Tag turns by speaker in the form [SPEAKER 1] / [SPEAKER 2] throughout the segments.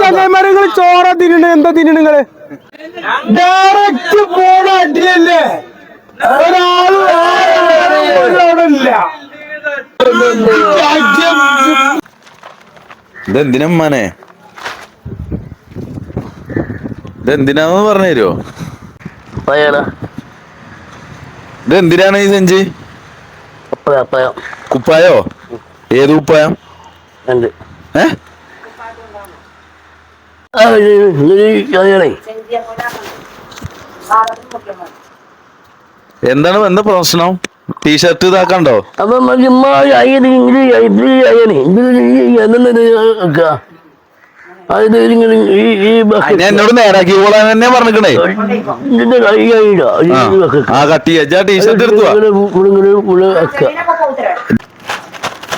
[SPEAKER 1] ചങ്ങന്മാരെ ചോറ തിന്നണ എന്താ തിന്നണ നിങ്ങൾ? ഡയറക്റ്റ് പോണ അടിയല്ലേ? ഒരാൾ
[SPEAKER 2] ഇതെന്തിനമ്മാനെ? ഇതെന്തിനാന്ന് പറഞ്ഞു തരുമോ ഇതെന്തിനാണ് ഈ സെഞ്ചി കുപ്പായോ? ഏത് കുപ്പായം? ഏ? എന്താണ് എന്താ പ്രശ്നം ടീഷർട്ട് ഇതാക്കണ്ടോ
[SPEAKER 3] അപ്പൊ
[SPEAKER 2] എന്നോട് നേരാക്കി പോളാൻ തന്നെ
[SPEAKER 3] പറഞ്ഞേ
[SPEAKER 2] ആ, കട്ടി ടീഷർട്ട് എടുത്തു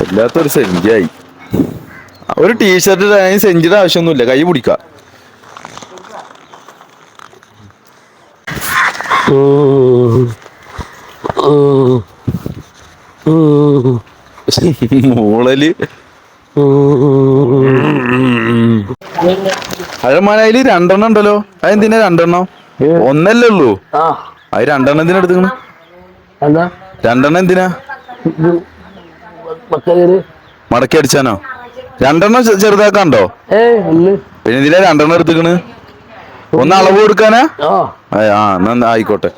[SPEAKER 2] എല്ലാത്തൊരു സെഞ്ചായി ഒരു ടീഷർട്ട് ഇടാൻ സെഞ്ചിയുടെ ആവശ്യമൊന്നുമില്ല. കൈ പിടിക്ക മൂളൽ. അഴമാനയിൽ രണ്ടെണ്ണം ഉണ്ടല്ലോ. അതെന്തിനാ രണ്ടെണ്ണം? ഒന്നല്ലേ ഉള്ളൂ. അത് രണ്ടെണ്ണം എന്തിനാ എടുത്തുക്കണ് രണ്ടെണ്ണം എന്തിനാ? മടക്കി അടിച്ചാനോ? രണ്ടെണ്ണം ചെറുതാക്കാണ്ടോ? പിന്നെ ഇതിലെ രണ്ടെണ്ണം എടുത്തിക്കണ്. ഒന്ന് അളവ് കൊടുക്കാനാ?
[SPEAKER 3] ആ.
[SPEAKER 2] എന്നാ ആയിക്കോട്ടെ.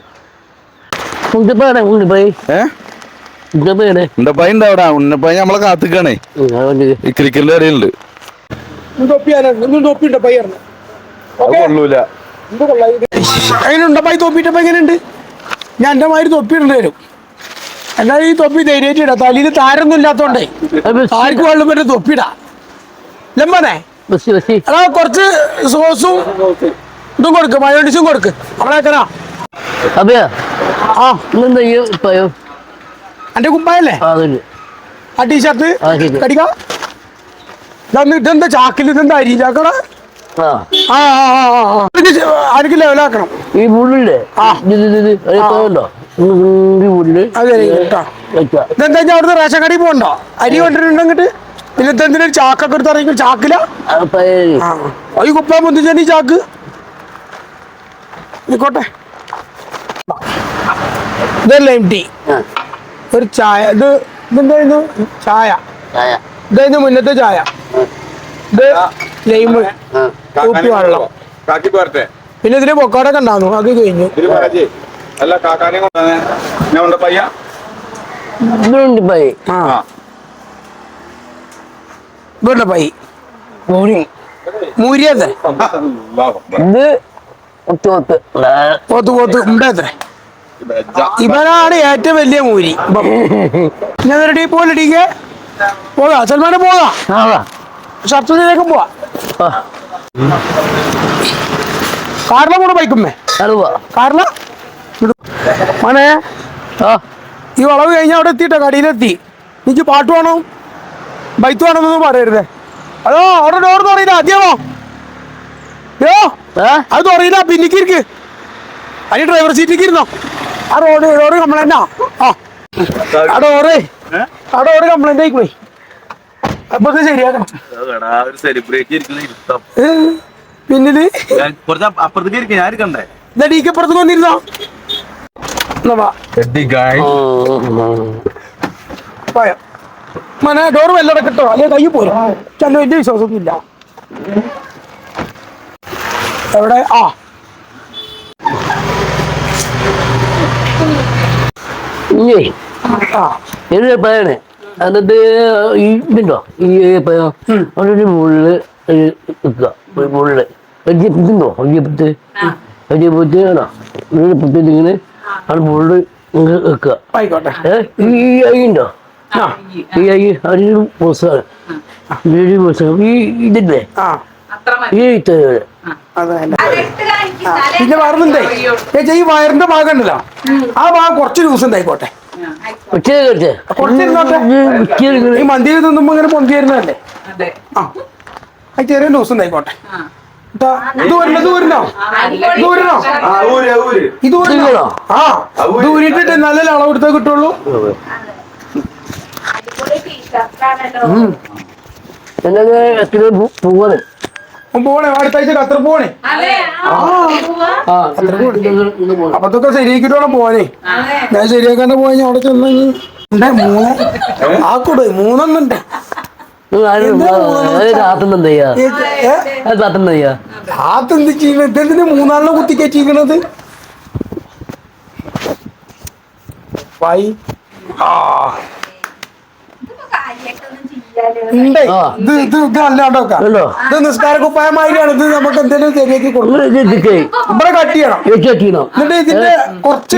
[SPEAKER 3] ഉണ്ടപ്പായി
[SPEAKER 2] ഉണ്ട് അവിടെ. നമ്മളെ കാത്തിക്കാണേ. ഈ ക്രിക്കറ്റിൽ അറിയുന്നുണ്ട് കൊള്ളൂല.
[SPEAKER 1] തൊപ്പിട്ടപ്പോ എങ്ങനെയുണ്ട് ഞാൻ എന്റെ മാതിരി തൊപ്പി ഇടേണ്ടി വരും. എന്നാൽ ഈ തൊപ്പി ധൈര്യമായിട്ട് ഇടാം. തലയിൽ താരൊന്നും ഇല്ലാത്തോണ്ടേ. ആർക്കും വെള്ളം പറ്റും തൊപ്പിടാ ലംബനെ
[SPEAKER 3] ബസ്
[SPEAKER 1] അതാ കുറച്ച് സോസും ഇതും കൊടുക്ക് മയോണീസും കൊടുക്ക്. നമ്മളേക്കനാ
[SPEAKER 3] അതെയാ
[SPEAKER 1] ആ.
[SPEAKER 3] ഇന്നെന്താ ഈ ഇപ്പയോ
[SPEAKER 1] എന്റെ കുപ്പായല്ലേ
[SPEAKER 3] ആ
[SPEAKER 1] ടീഷർട്ട്. കടിക്കാം? ഇതെന്ത് ചാക്കിൽ ഇതെന്താ അരി ചാക്കട ചെ- ലെവലാക്കണം?
[SPEAKER 3] ഈ
[SPEAKER 1] ഇതെന്താ വെച്ചാ അവിടുന്ന് റേഷൻ കടയിൽ പോകണ്ടോ? അരി കൊണ്ടിട്ടുണ്ടോ അങ്ങോട്ട് പിന്നെ ഒരു ചാക്കൊക്കെ എടുത്ത് ഇറങ്ങി ചാക്കില?
[SPEAKER 3] അപ്പൊ
[SPEAKER 1] പൊന്തിച്ചാണ് ഈ കുപ്പ ചാക്ക്. നിക്കോട്ടെ. ഇതല്ല എം ടി ഒരു ചായ. ഇത് ഇതെന്തായിരുന്നു? ചായ.
[SPEAKER 3] ചായ.
[SPEAKER 1] ഇതായിരുന്നു മുന്നത്തെ ചായ. ഇത് ലൈമ് ഉപ്പി വെള്ളം. പിന്നെ ഇതിന് പൊക്കോടൊക്കെ ഉണ്ടായിരുന്നു അത് കഴിഞ്ഞു.
[SPEAKER 4] അല്ല കാക്കാനെ കൊണ്ടുവന്നേ. ഞാൻ ഉണ്ട് പയ്യ?
[SPEAKER 3] ഇതുണ്ട് പൈ
[SPEAKER 1] ആ. പൈ. മൂരി മൂരിയത്തെ
[SPEAKER 3] ഇത് ഒത്ത് ഒത്ത്
[SPEAKER 1] പോത്ത് പോത്ത് ഉണ്ടത്രേ ഇവനാണ് ഏറ്റവും വലിയ മൂരി. ഞാൻ റെഡി പോലടിക്ക് പോകാം. സൽമാനെ പോകാം. ഷർട്ടിലേക്ക് പോവാ. കാറിലെ കൂടെ ബൈക്കുമ്മേ. കാറില? മോനെ ഈ വളവ് കഴിഞ്ഞ അവിടെ എത്തിയിട്ടോ? കടയിലെത്തി. എനിക്ക് പാട്ട് വേണം. ബൈക്ക് വേണമെന്നൊന്നും പറയരുതേ. അതോ അവിടെ ഡോർ തുറയില്ല അധ്യമോ യോ
[SPEAKER 3] ഏ?
[SPEAKER 1] അത് തുറയില്ല പിന്നിക്ക് ഇരിക്ക്. അതിന് ഡ്രൈവർ സീറ്റിലേക്ക് ഇരുന്നോ. ആ റോഡ് റോഡ് കംപ്ലൈന്റാ ആ. ആ. ഡോറ് ആ ഡോറ് കംപ്ലൈന്റ് ആയി പോയി അപ്പൊ ഇത് ശരിയാക്കണം. പിന്നിൽ?
[SPEAKER 2] കുറച്ച് അപ്പുറത്തേക്ക് ഞാൻ ഇരിക്കണ്ടേ?
[SPEAKER 1] ഇതാ ഡീക്കപ്പുറത്ത് വന്നിരുന്നോ? എന്നാ വാ. പോയോ? മനെ ഡോർ വല്ലട കിട്ടോ അല്ലെ കൈ പോരും. ചെല്ല വലിയ വിശ്വാസമൊന്നുമില്ല. എവിടെ? ആ.
[SPEAKER 3] ഇത് പയാണ് എന്നിട്ട് ഈ ഇതുണ്ടോ? ഈ അവിടെ മുള്ളിൽ നിൽക്കുക. ഒരു മുകളിൽ വലിയ പുത്തിണ്ടോ വലിയ പത്ത് വലിയ പത്ത് ആണോ? വലിയ പത്ത് ഇങ്ങനെ അവിടെ വെക്കുക
[SPEAKER 1] ആയിക്കോട്ടെ.
[SPEAKER 3] ഈ ഉണ്ടോ?
[SPEAKER 1] ആ
[SPEAKER 3] ഈ അതൊരു ബോസാണ് ഇതൊരു ബോസാണ് ഈ ഇതില്ലേ? ഈ ഇത്തരം
[SPEAKER 1] പിന്നെ വേറെന്തേ ചേച്ചി ഈ വയറിന്റെ ഭാഗം ഉണ്ടല്ലോ. ആ ഭാഗം കുറച്ച് ലൂസ് ഉണ്ടായിക്കോട്ടെ ഈ മന്തി തിന്നുമ്പോ ഇങ്ങനെ പൊന്തി വരുന്നതല്ലേ? ആ. ചെറിയ ലൂസ് ഉണ്ടായിക്കോട്ടെ ഇതാ, വരണോ ഇത് വരണോ. ഇത് വരണോ. ഇത് വരണോ. ആ ഇത് ഊരിട്ടിട്ട് നല്ല അളവ് എടുത്തേ കിട്ടുള്ളൂ.
[SPEAKER 3] എന്നത്
[SPEAKER 1] പോണേ ഖത്തർ പോണേ. ആ
[SPEAKER 3] ആ.
[SPEAKER 1] അപ്പൊ അതൊക്കെ ശരിയാക്കിട്ടോടെ ഞാൻ ശരിയാക്കാണ്ട് പോയി ഞാൻ അവിടെ ചെന്ന് കഴിഞ്ഞ് ഉണ്ട് മൂന്ന് ആ മൂന്നെണ്ണം ഉണ്ട്
[SPEAKER 3] കാത്തുന്നെന്താ ചെയ്യാ?
[SPEAKER 1] നിസ്കാര കുപ്പായമാതിരിയാണ് ഇത് നമുക്ക് എന്തെങ്കിലും ശരിയാക്കി കൊടുക്കും
[SPEAKER 3] നിങ്ങൾ ഇത് ഇതൊക്കെ
[SPEAKER 1] ഇവിടെ കട്ട് ചെയ്യണം.
[SPEAKER 3] വെച്ചോ
[SPEAKER 1] എന്നിട്ട് ഇതിന്റെ കുറച്ച്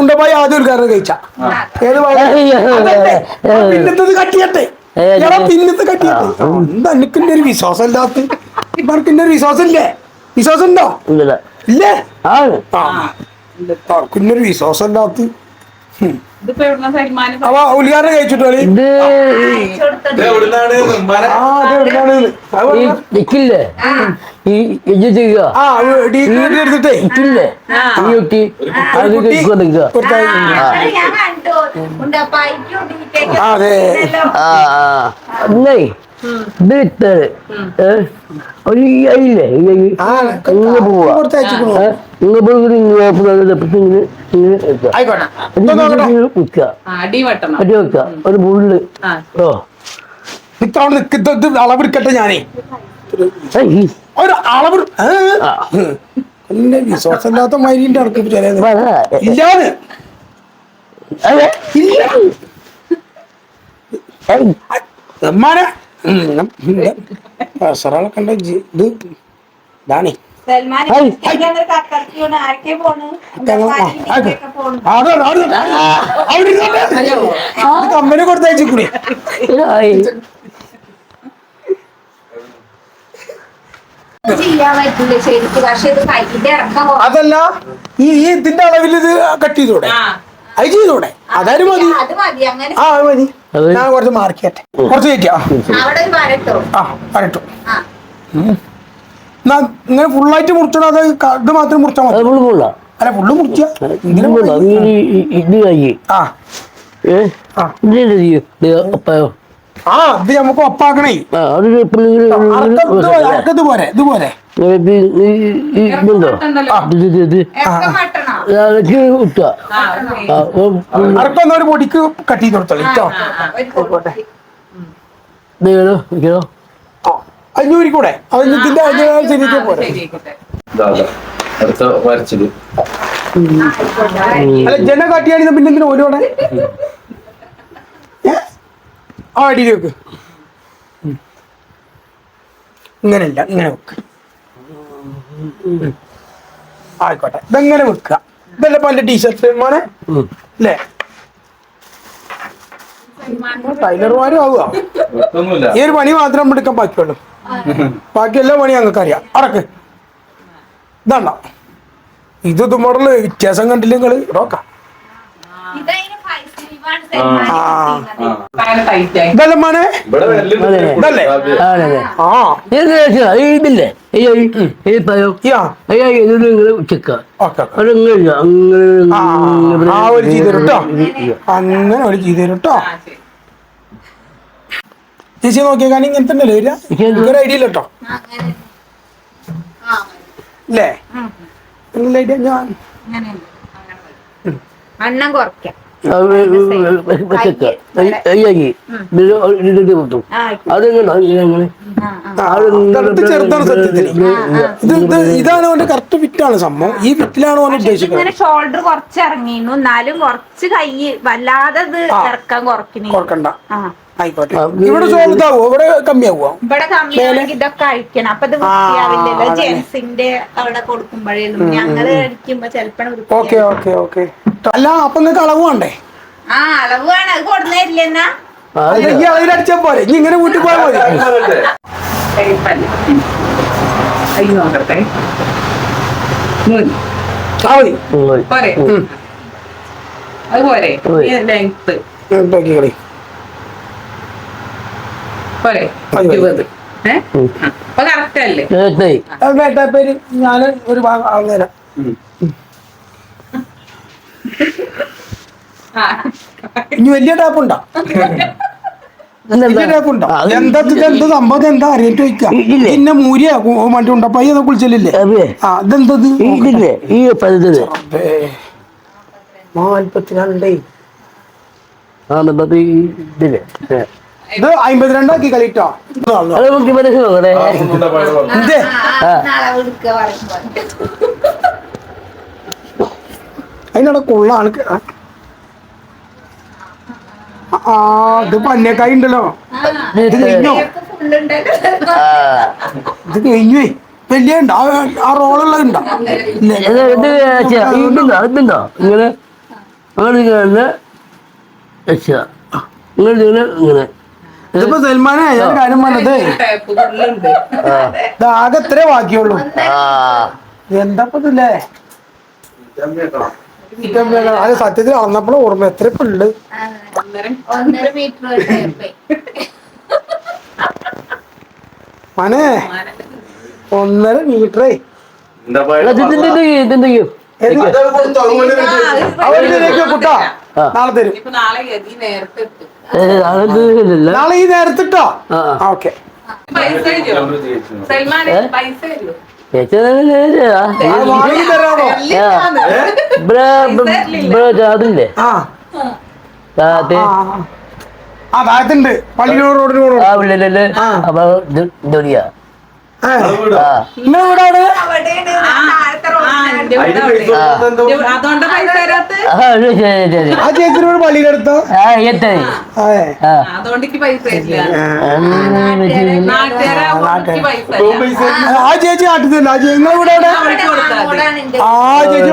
[SPEAKER 1] ഉണ്ടപ്പായി ആദ്യം ഒരു കറി കഴിച്ച. ഏത് പിന്നത്തത് കട്ടിയട്ടെ. പിന്നത്തെ കട്ടിയട്ടെ എന്താ എനിക്കിന്റെ ഒരു വിശ്വാസം ഇല്ലാത്ത? ഇവർക്കിന്റെ ഒരു വിശ്വാസം ഇല്ലേ വിശ്വാസം ഉണ്ടോ
[SPEAKER 3] ഇല്ല. ആണ്
[SPEAKER 1] ഒരു വിശ്വാസം ഇല്ലാത്ത. അവ ഉദ്ഘാടനം കഴിച്ചിട്ടോ കളി
[SPEAKER 3] ഇത്
[SPEAKER 4] എവിടുന്നാണ്?
[SPEAKER 1] ആ അത് എവിടെയാണ് ഇത്? അത്
[SPEAKER 3] ഈ
[SPEAKER 1] പറഞ്ഞാ-
[SPEAKER 3] നിക്കില്ലേ? ഈ ഇത് ചെയ്യുക.
[SPEAKER 1] ആ ഡി എടുത്തിട്ടേ.
[SPEAKER 3] നിക്കില്ലേ? ഈ കുട്ടി അത്
[SPEAKER 1] കുട്ടി
[SPEAKER 3] കൊടുക്കുക
[SPEAKER 1] കൊടുത്താൽ
[SPEAKER 5] ഞാൻ കണ്ടു. ഉണ്ടപ്പായിക്കും
[SPEAKER 1] ആ, അതെ.
[SPEAKER 3] ആ ആ. ഇട്ടത് ഒരു ഈ അയില്ലേ? ഈ അരി
[SPEAKER 1] ആ,
[SPEAKER 3] ഇങ്ങനെ പോവാ. ഇങ്ങനെ പോയി ഇങ്ങനെ ഇങ്ങനെ ഇങ്ങനെ വെക്കുക
[SPEAKER 5] അടി
[SPEAKER 3] വെക്കുക ഒരു മുള്ള്
[SPEAKER 5] ആ.
[SPEAKER 3] ഓ.
[SPEAKER 1] ഇത്തവണ നിൽക്കുന്നത് അളവെടുക്കട്ടെ ഞാനേ. ഒരു അളവ് വിശ്വാസം ഇല്ലാത്ത മൈലിന്റെ
[SPEAKER 3] അടുത്ത്
[SPEAKER 1] ഇല്ലാതെ
[SPEAKER 3] അതെ.
[SPEAKER 1] ഇല്ല. ജി- ഇത് ഇതാണേ. കമ്പനി കൊടുത്തയച്ചിക്കൂടെ അതല്ല ഈ ഈ ഇതിന്റെ അളവിൽ ഇത് കട്ട് ചെയ്തൂടെ?
[SPEAKER 5] ആ.
[SPEAKER 1] അത് ചെയ്തൂടെ? അതായത് മതി?
[SPEAKER 5] അത് മതി അങ്ങനെ
[SPEAKER 1] ആ അത് മതി. ഞാൻ കുറച്ച് മാർക്കറ്റ് കുറച്ച് കയറ്റാ
[SPEAKER 5] അവിടെ വരട്ടോ?
[SPEAKER 1] ആ വരട്ടു.
[SPEAKER 5] ആ.
[SPEAKER 1] എന്നാ ഇങ്ങനെ ഫുള്ളായിട്ട് മുറിച്ചോ അത് ഇത് മാത്രം മുറിച്ചാൽ മതി? അല്ല ഫുള്ള് മുറിച്ചാ?
[SPEAKER 3] ഇത് കഴിയും
[SPEAKER 1] ആ. ആ. ഇത് നമുക്ക് ഒപ്പാക്കണേ. ഇത് പോരെ, ഇത്
[SPEAKER 3] ഇതുണ്ടോ?
[SPEAKER 1] പൊടിക്ക് കട്ട് ചെയ്ത് കൊടുത്തോളൂ കേട്ടോ?
[SPEAKER 3] ഇരിക്കണോ?
[SPEAKER 1] അഞ്ഞൂരി കൂടെ. ശരിക്ക് പോരെ.
[SPEAKER 4] അടുത്ത വരച്ചത്
[SPEAKER 1] അല്ല ജന കാട്ടിയാണിത് പിന്നെ എന്തിനാ ഓരോടെ ആ അടിയിൽ വെക്ക്. ഇങ്ങനെ വെക്ക്. ആയിക്കോട്ടെ. ഇതെങ്ങനെ വെക്കുക? ഇതല്ല പല ടീഷർട്ട് മോനെ. അല്ലേ ടൈലർമാരും ആവുക.
[SPEAKER 4] ഒന്നുമില്ല
[SPEAKER 1] ഈ ഒരു പണി മാത്രം നമ്മൾ എടുക്കാൻ ബാക്കിയുള്ളൂ. ബാക്കി എല്ലാ പണി ഞങ്ങൾക്ക് അറിയാം. അടക്ക്. ഇതാണ്ട ഇത് തുമ്മടൽ വ്യത്യാസം കണ്ടില്ല നിങ്ങൾ? നോക്കാം ഇതല്ല മോനെ?
[SPEAKER 3] ആ. ഇത് ഈ ഇതില്ലേ? ഈ ഈ ഈ പയോ
[SPEAKER 1] യാ.
[SPEAKER 3] അയ്യാ ഇത് ഇങ്ങനെ ഉച്ചക്ക.
[SPEAKER 1] Okay okay.
[SPEAKER 3] അതങ്ങനെ അങ്ങനെ
[SPEAKER 1] ആ, ഒരു ചെയ്ത്. അങ്ങനെ ചെയ്ത് കേട്ടോ. ചേച്ചി നോക്കിയാൽ ഇങ്ങനത്തെ ഉണ്ടല്ലോ വരിക? ഐഡിയ ഇല്ല കേട്ടോ അല്ലേ നല്ല ഐഡിയ ഞാൻ
[SPEAKER 5] അണ്ണം. കുറയ്ക്കാം.
[SPEAKER 3] Ay, sí.
[SPEAKER 5] Ay,
[SPEAKER 3] അതെങ്ങനെ?
[SPEAKER 1] ചെറുതാണ് സത്യത്തിൽ. ഇത് ഇത് ഇതാണ് ഓന്റെ കറക്റ്റ് ഫിറ്റാണ് സംഭവം. ഈ ഫിറ്റിലാണ് അവൻ ഉദ്ദേശിക്കുന്നത്.
[SPEAKER 5] ഇങ്ങനെ ഷോൾഡർ കുറച്ച് ഇറങ്ങിയിരുന്നു എന്നാലും കുറച്ച് കൈ വല്ലാതെ ഇത്. ഇറക്കാൻ
[SPEAKER 1] ആയിക്കോട്ടെ. ഇവിടെ സോൾവ് ഇവിടെ കമ്മിയാവോ?
[SPEAKER 5] ഇവിടെ കമ്മിയാണെങ്കിൽ ഇതൊക്കെ അഴിക്കണം. അപ്പൊ ഇത് വൃത്തിയാവില്ലല്ലോ. ജെൻസിന്റെ അവിടെ കൊടുക്കുമ്പോഴേലും. ഞങ്ങൾ അടിക്കുമ്പോ ചെലപ്പോ
[SPEAKER 1] ഓക്കെ ഓക്കെ ഓക്കെ. അല്ല അപ്പൊ നിങ്ങൾക്ക് അളവ് വേണ്ടേ?
[SPEAKER 5] ആ അളവ് വേണം. അത്
[SPEAKER 1] പോരെ. ഇനി ഇങ്ങനെ വീട്ടിൽ പോയാൽ മതി.
[SPEAKER 5] നോക്കട്ടെ. പോരെ. അത് പോരെ. ലെങ്ത് പോരെ. ഇരുപത്. അപ്പൊ കറക്റ്റ് അല്ലേ?
[SPEAKER 1] ഞാൻ ഒരു ഭാഗം അളന്നുതരാം ഇനി വലിയ ടാപ്പ് ഉണ്ടോ? വലിയ ടാപ്പ് ഉണ്ടോ? എന്താ സംഭവം? എന്താ അറിയാൻ ചോദിക്കാം. പിന്നെ മൂരിയ മറ്റു കുളിച്ചില്ലേ ആ ഇതെന്തത്
[SPEAKER 3] ഈ.
[SPEAKER 1] ഇത് അമ്പത്തിരണ്ടാക്കി കളിട്ടോ? അതിനവിടെ ആ ഇത് പന്നേക്കായി ഉണ്ടല്ലോ. ഇത് കഴിഞ്ഞോ? ഇത് കഴിഞ്ഞേ വലിയ ഉണ്ടോ. ആ- റോളുള്ളതുണ്ടോ ഉണ്ടോ?
[SPEAKER 3] ഇതുണ്ടോ ഇങ്ങനെ. അങ്ങനെ ഇങ്ങനെ ഇങ്ങനെ
[SPEAKER 1] ഇതിപ്പോ സൽമാനെ ഞാൻ കാര്യം പറഞ്ഞത്?
[SPEAKER 3] ഇതാകെ
[SPEAKER 1] ഇത്രേ ആകെ എത്രേ ബാക്കിയുള്ളൂ.
[SPEAKER 3] എന്താ
[SPEAKER 1] എന്താ ഇല്ലേ അത് സത്യത്തിൽ അളന്നപ്പോൾ ഓർമ്മ എത്ര പിള്ള് മനെ ഒന്നര മീറ്ററേ കുട്ടാ. നാളെ തരും
[SPEAKER 6] ഇപ്പൊ നാളെ
[SPEAKER 1] ഈ നേരത്തിട്ടോ ഓക്കെ
[SPEAKER 6] പൈസ പൈസ
[SPEAKER 3] അതില്ലേ
[SPEAKER 1] ആ. താഴത്തുണ്ട് പള്ളിയൂർ റോഡിന് പോകണം
[SPEAKER 3] ആ. അപ്പൊ
[SPEAKER 1] ചേച്ചിനോട്
[SPEAKER 6] അതുകൊണ്ട് പൈസ
[SPEAKER 3] ആ,
[SPEAKER 1] ചേച്ചി കാട്ടുന്നില്ല ആ ചേച്ചി നിങ്ങളെ വീട് അവിടെ
[SPEAKER 6] അവൾക്ക് കൊടുത്താൽ മതി.
[SPEAKER 5] അങ്ങോട്ടാണ് എന്റെ
[SPEAKER 1] ആ ചേച്ചി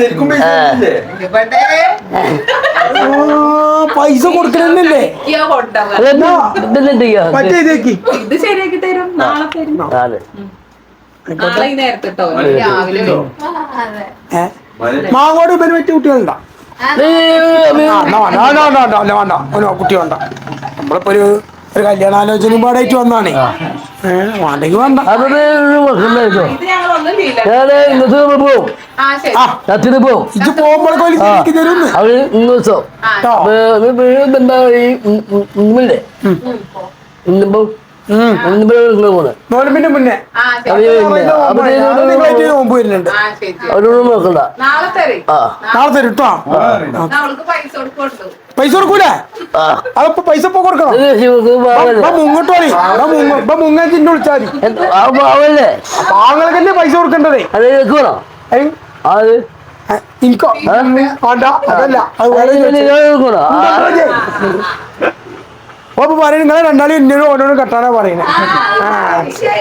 [SPEAKER 4] ശരിക്കും പൈസ
[SPEAKER 1] കൊടുക്കണമെന്നില്ലേ മറ്റേ ഇതേക്ക്.
[SPEAKER 6] ഇത് ശരിയാക്കി തരും. നാളെ തരും.
[SPEAKER 1] മാങ്ങോട് ഉപരി പറ്റിയ കുട്ടികളുണ്ടോ? വേണ്ട, വേണ്ട, ഒരു കുട്ടി വേണ്ട. നമ്മളിപ്പോ ഒരു ഒരു കല്യാണാലോചന പാടായിട്ട് വന്നാണേ. വേണ്ടെങ്കിൽ വേണ്ട.
[SPEAKER 6] ഇത്
[SPEAKER 3] പോവും.
[SPEAKER 1] ഇജ്ജ് പോകുമ്പോഴൊക്കെ നോലമ്പിന്റെ മുന്നേ. നോമ്പ് വരുന്നുണ്ട്.
[SPEAKER 3] അവരോട് നോക്കണ്ട.
[SPEAKER 6] നാളെ തരും.
[SPEAKER 1] കേട്ടോ
[SPEAKER 6] പൈസ കൊടുക്കൊണ്ടു
[SPEAKER 1] പൈസ കൊടുക്കൂലേ?
[SPEAKER 3] ആ.
[SPEAKER 1] അതപ്പോ പൈസ ഇപ്പൊ കൊടുക്കണം. മുങ്ങോട്ട് ഇപ്പൊ മുങ്ങാൻ വിളിച്ചാൽ മതി പാവങ്ങൾക്കല്ലേ പൈസ കൊടുക്കേണ്ടതേ?
[SPEAKER 3] അത്
[SPEAKER 1] എനിക്കോ? വേണ്ട അതല്ല. അത് വേറെ അപ്പൊ പറയും നിങ്ങളെ രണ്ടാളും എന്നോട് ഓരോന്നും കെട്ടാനാ പറയുന്നത്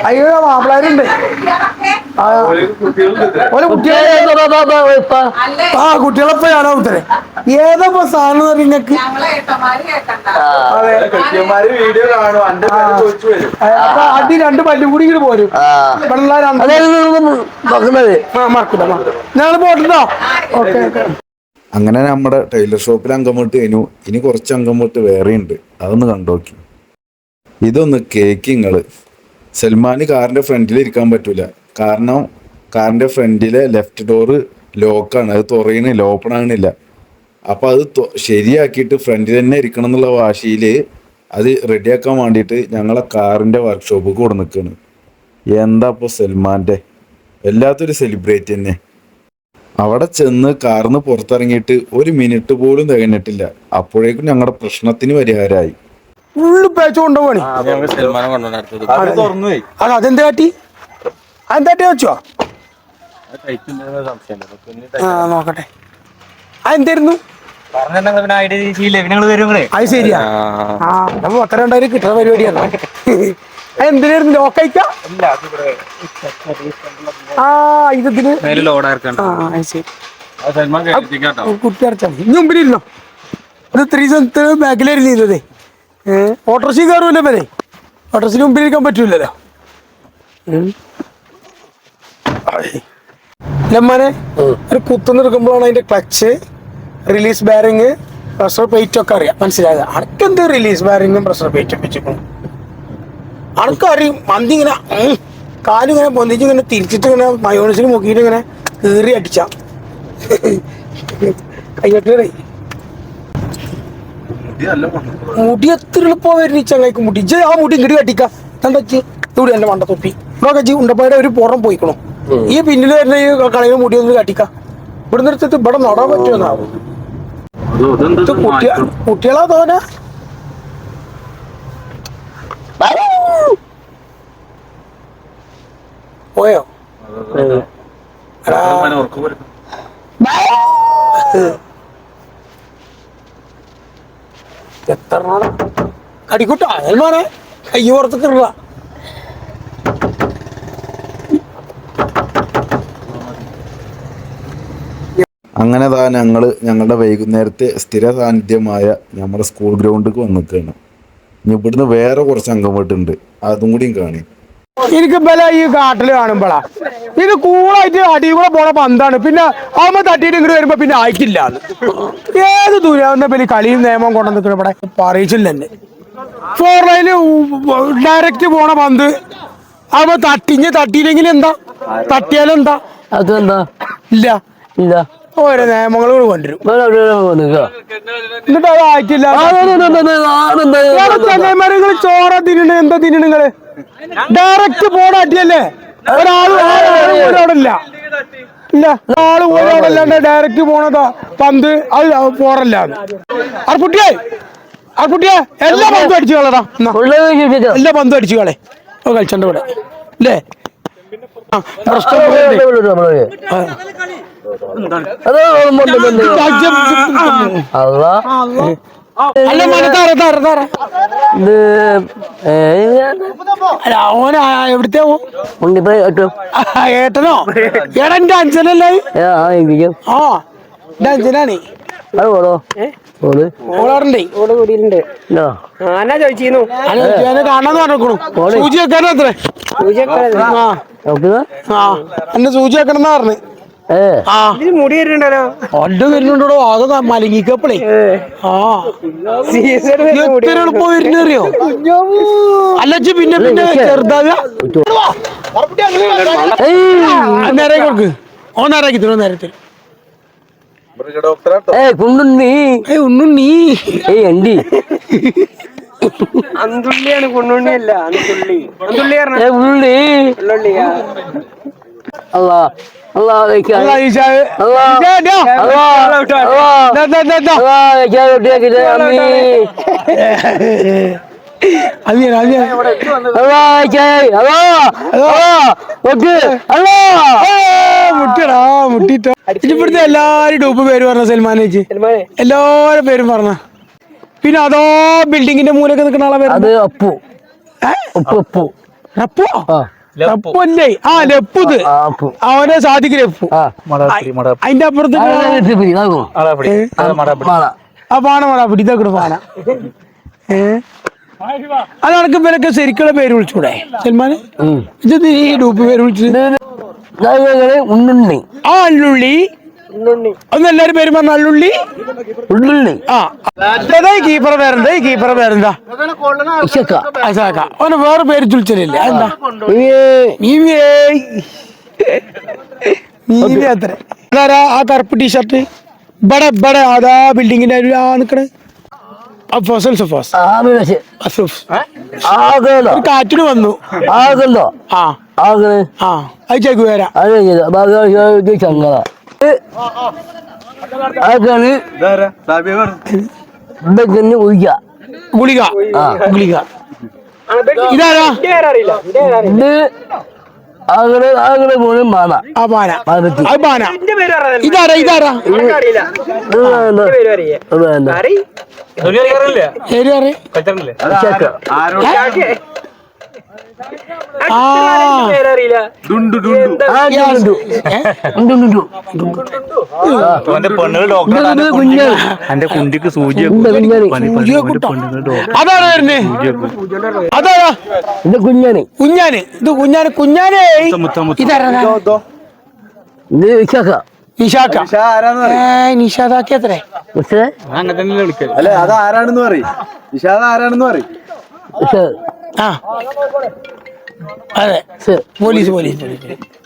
[SPEAKER 1] അയ്യോ മാപ്പിളാരുണ്ട് ഓരോ കുട്ടികളെ ആ കുട്ടികളെപ്പ ഞാനാ ഉത്തരേ ഏതപ്പോ സാധനം ഏ, അപ്പൊ അടി രണ്ട് പല്ലും കൂടി ഇങ്ങോട്ട് പോരും മറക്കില്ല ഞങ്ങൾ പോട്ടോ ഓക്കെ ഓക്കെ
[SPEAKER 2] അങ്ങനെ നമ്മുടെ ടൈലർ ഷോപ്പിൽ അങ്കമുട്ട് കഴിഞ്ഞു. ഇനി കുറച്ച് അങ്കമുട്ട് വേറെ ഉണ്ട് അതൊന്ന് കണ്ടോക്കി ഇതൊന്ന് കേക്ക് നിങ്ങൾ സൽമാന് കാറിന്റെ ഫ്രണ്ടിൽ ഇരിക്കാൻ പറ്റൂല. കാരണം കാറിന്റെ ഫ്രണ്ടിലെ ലെഫ്റ്റ് ഡോറ് ലോക്കാണ്. അത് തുറയണില്ല ഓപ്പൺ ആകണില്ല അപ്പോൾ അത് ശരിയാക്കിയിട്ട് ഫ്രണ്ടിൽ തന്നെ ഇരിക്കണം എന്നുള്ള വാശിയിൽ അത് റെഡിയാക്കാൻ വേണ്ടിയിട്ട് ഞങ്ങളെ കാറിന്റെ വർക്ക്ഷോപ്പ് കൂടെ നിൽക്കുകയാണ് എന്താ ഇപ്പോൾ സൽമാന്റെ വല്ലാത്തൊരു സെലിബ്രേറ്റ് തന്നെ. അവിടെ ചെന്ന് കാർന്ന് പുറത്തിറങ്ങിയിട്ട് ഒരു മിനിറ്റ് പോലും തികഞ്ഞിട്ടില്ല. അപ്പോഴേക്കും ഞങ്ങളുടെ പ്രശ്നത്തിന് പരിഹാരമായി
[SPEAKER 1] ഫുള്ള് പേച്ച് കൊണ്ടുപോണി
[SPEAKER 4] അത്
[SPEAKER 1] അതെന്താ കാട്ടി? വെച്ചോ? ആ നോക്കട്ടെ. അതെന്തായിരുന്നു? അത് ശരിയാ. ആ. കിട്ടുന്ന പരിപാടിയാണ്. അതെന്തിനായിരുന്നു ലോക്കയക്ക ആ ഇത് ഇതിന് ആ അത് ശരി. കുട്ടി അടച്ചാൽ മതി. ഇനി മുമ്പിലിരുന്നോ? ഇത് ത്രീ സെൻത്ത് ബാക്കിലായിരുന്നു ഇരുന്നതേ ഓട്ടോറിക്ഷ കയറുമല്ലോ വരെ മുമ്പിൽ ഇരിക്കാൻ പറ്റൂലല്ലോ. ലമ്മാനെ ഒരു എടുക്കുമ്പോഴാണ് അതിന്റെ clutch release bearing pressure plate ഒക്കെ അറിയാം. മനസ്സിലായത്? അടക്കെന്ത് റിലീസ് ബാരിങ്ങും പ്രഷർ പ്ലേറ്റും വെച്ചിരിക്കണം അനക്കറിയും മന്തി ഇങ്ങനെ കാലും ഇങ്ങനെ പൊന്തിച്ച് ഇങ്ങനെ തിരിച്ചിട്ട് ഇങ്ങനെ മയോണിസിൽ മുക്കിയിട്ട് ഇങ്ങനെ കീറി അടിച്ച. കൈകെട്ടേ മുടി എത്ര എളുപ്പം വരുന്ന ചങ്ങായിക്ക് മുടി. ഇജ്ജ് ആ മുടി ഇങ്ങോട്ട് കട്ടിക്ക. തണ്ടച്ച് ഇവിടെ എന്റെ മണ്ട തൊപ്പി. ഇവിടെ കച്ചി ഉണ്ടപ്പായുടെ ഒരു പുറം പോയിക്കണു. ഈ പിന്നിൽ വരുന്ന ഈ കളയിൽ മുടി ഒന്ന് കട്ടിക്ക. ഇവിടെ നിർത്തിട്ട് ഇവിടെ നടാൻ പറ്റുമെന്നാവും കുട്ടികളാ തോന. പോയോ? എത്ര അടിക്കൂട്ടോ അയൽമാനെ കൈ പുറത്ത് കിറ
[SPEAKER 2] അങ്ങനെ താ ഞങ്ങൾ ഞങ്ങളുടെ വൈകുന്നേരത്തെ സ്ഥിര സാന്നിധ്യമായ നമ്മുടെ സ്കൂൾ ഗ്രൗണ്ടിലേക്ക് വന്നിട്ടാണ് ഇനി ഇവിടുന്ന് വേറെ കുറച്ച് അംഗം വീട്ടുണ്ട് അതും കൂടിയും കാണി.
[SPEAKER 1] എനിക്ക് ബല ഈ കാട്ടിൽ കാണുമ്പോളാ. ഇത് കൂളായിട്ട് അടി കൂടെ പോണ പന്താണ്. പിന്നെ അമ്മ തട്ടിയിട്ട് ഇങ്ങോട്ട് വരുമ്പോ പിന്നെ അയക്കില്ല ഏത് ദൂരാവുന്ന പിന്നെ കളിയും നിയമം കൊണ്ടു ഇവിടെ? പറയിച്ചില്ല എന്നെ. ഫോർ ലൈന് ഡയറക്റ്റ് പോണ പന്ത്. അമ്മ തട്ടിഞ്ഞ് തട്ടിയില്ലെങ്കിൽ എന്താ? തട്ടിയാലെന്താ
[SPEAKER 3] അതെന്താ?
[SPEAKER 1] ഇല്ല.
[SPEAKER 3] ഇല്ല.
[SPEAKER 1] ഓരോ നിയമങ്ങൾ കൊണ്ടുവരും? എന്നിട്ട് അത് ആയിട്ടില്ല. ചങ്ങന്മാരങ്ങൾ ചോറ തിന്നണ എന്താ തിന്നണ നിങ്ങൾ? ഡയറക്റ്റ് ബോർഡ് അടിയല്ലേ? ഒരാൾ ഒരാളില്ല ഇല്ല. ഒരാളല്ലാണ്ട് ഡയറക്റ്റ് പോണതാ പന്ത് അത് പോറല്ല ആ കുട്ടിയെ ആ കുട്ടിയെ എല്ലാ പന്തും അടിച്ചു കളടാ? എല്ലാ പന്തും അടിച്ചു കളെ. ഓ കളിച്ചണ്ട ഇവിടെ. അല്ലേ പ്രശ്നം
[SPEAKER 3] അതെ,
[SPEAKER 1] അല്ല താറ താറ
[SPEAKER 3] ഇത്
[SPEAKER 1] ഓന എവിടുത്തെ ആ, ഏട്ടനോ? ഏടാ എന്റെ അഞ്ചനല്ലേ?
[SPEAKER 3] ആ ഇരിക്കും.
[SPEAKER 1] ആ എന്റെ അഞ്ചനാണ്.
[SPEAKER 3] അത് പോടോ ഓട്
[SPEAKER 1] ഓളാറുണ്ടേ ഓൾ കൂടിയിട്ടുണ്ട്.
[SPEAKER 3] ഇല്ലോ.
[SPEAKER 1] ആനാ ചോദിച്ചിരുന്നു. ഞാൻ കാണാന്ന് പറഞ്ഞേക്കണു സൂചി വെക്കാനോ അത്രേ. ആ.
[SPEAKER 3] നോക്കുക
[SPEAKER 1] ആ എന്നെ സൂചി വെക്കണം എന്നാ പറഞ്ഞു. മുടി വരുന്നുണ്ടല്ലോ. ഒണ്ട് വരുന്നുണ്ടോ മലങ്ങിക്കപ്പളേ. ആ. എത്ര എളുപ്പം വരുന്നറിയോ? അല്ലച്ച് പിന്നെ പിന്നെ ചെറുതാകുക. നേരെ കൊടുക്ക്. ഓ നേരാക്കി തരും നേരത്തിൽ
[SPEAKER 3] ഏ
[SPEAKER 1] ഏയ് ഒന്നും നീ.
[SPEAKER 3] ഏയ് എണ്ടി.
[SPEAKER 7] അന്തുള്ളിയാണ് കുണ്ണുണ്ണിയല്ല അന്തുള്ളി. അന്തുള്ളി
[SPEAKER 3] ഏ ഉള്ളി.
[SPEAKER 7] ഉള്ളുള്ളിയാ.
[SPEAKER 3] അല്ലാ അല്ലാ
[SPEAKER 1] അവിയൻ അവിയൻ
[SPEAKER 3] അല്ലാ വെക്കാ അല്ലാ അല്ലാ ഒട്ട് അല്ലാ
[SPEAKER 1] മുട്ടിയടാ മുട്ടിട്ടോ. ഇവിടുത്തെ എല്ലാരും ഡൂപ്പ് പേര് പറഞ്ഞ സൽമാൻ ചേച്ചി? എല്ലാരും പേരും പറഞ്ഞ. പിന്നെ അതോ ബിൽഡിങ്ങിന്റെ മൂലൊക്കെ നിൽക്കുന്ന ആളെ പേര്
[SPEAKER 3] അത് അപ്പു. അപ്പു അപ്പു
[SPEAKER 1] റപ്പോ
[SPEAKER 3] ആ
[SPEAKER 1] അവനെ സാധിക്ക് ലപ്പു.
[SPEAKER 3] ആ.
[SPEAKER 1] അതിന്റെ അപ്പുറത്ത് ആ പാന അത് നടക്ക് ഇവരൊക്കെ ശരിക്കുള്ള പേര് വിളിച്ചൂടെ സൽമാൻ
[SPEAKER 3] ഉം.
[SPEAKER 1] ഇത് ഈ ഡൂപ്പ് പേര്
[SPEAKER 3] വിളിച്ചു
[SPEAKER 1] ആ അല്ലുള്ളി ഒന്ന് എല്ലാരും പേര് പറഞ്ഞ അല്ലുള്ളി
[SPEAKER 3] ഉള്ളുണ്ണി
[SPEAKER 1] ആ. അതാ ഈ കീപ്പറെ പേരെന്താ? ഈ കീപ്പർ പേരെന്താ? അസാക്ക അവന് വേറെ പേര് ചുളിച്ചില്ലേ എന്താ നീവി അത്ര. അതാരാ ആ കറുപ്പ് ടീഷർട്ട്? ഇവിടെ ഇവിടെ അതാ ബിൽഡിങ്ങിന്റെ ആ നിക്കണേ. ഫസൽ സഫാസ്. കാറ്റിന് വന്നു.
[SPEAKER 3] ആകല്ലോ.
[SPEAKER 1] ആ.
[SPEAKER 3] ആകെ.
[SPEAKER 1] ആ. അത് ചെകുവേര
[SPEAKER 3] അത് ചെയ്ത ആകൽ ഇതൊക്കെ ഒഴിക്ക
[SPEAKER 1] ഗുളിക. ഗുളിക. ഇതാരാ?
[SPEAKER 7] അറിയില്ല
[SPEAKER 3] ഇത് ആകൽ ആകൽ പോലും മാന
[SPEAKER 1] ആ പാന
[SPEAKER 3] പാനത്തി
[SPEAKER 1] അത് പാന
[SPEAKER 7] എന്റെ പേര് അറിയാം
[SPEAKER 1] ഇതാരാ? ഇതാരാ?
[SPEAKER 7] അറിയില്ല?
[SPEAKER 3] ഇത്
[SPEAKER 4] എന്റെ കുണ്ടിക്ക് സൂചി.
[SPEAKER 1] അതാരാ വരുന്നേ?
[SPEAKER 3] ഇത്
[SPEAKER 1] കുഞ്ഞാന്. ഇത് കുഞ്ഞാന് കുഞ്ഞാനേ.
[SPEAKER 3] ഇത്
[SPEAKER 1] നിഷാക്ക
[SPEAKER 4] അങ്ങനെ തന്നെ
[SPEAKER 2] അല്ല അത് ആരാണെന്ന് പറയും. ആരാണെന്ന് പറയും.
[SPEAKER 1] ആ. അതെ. Police police police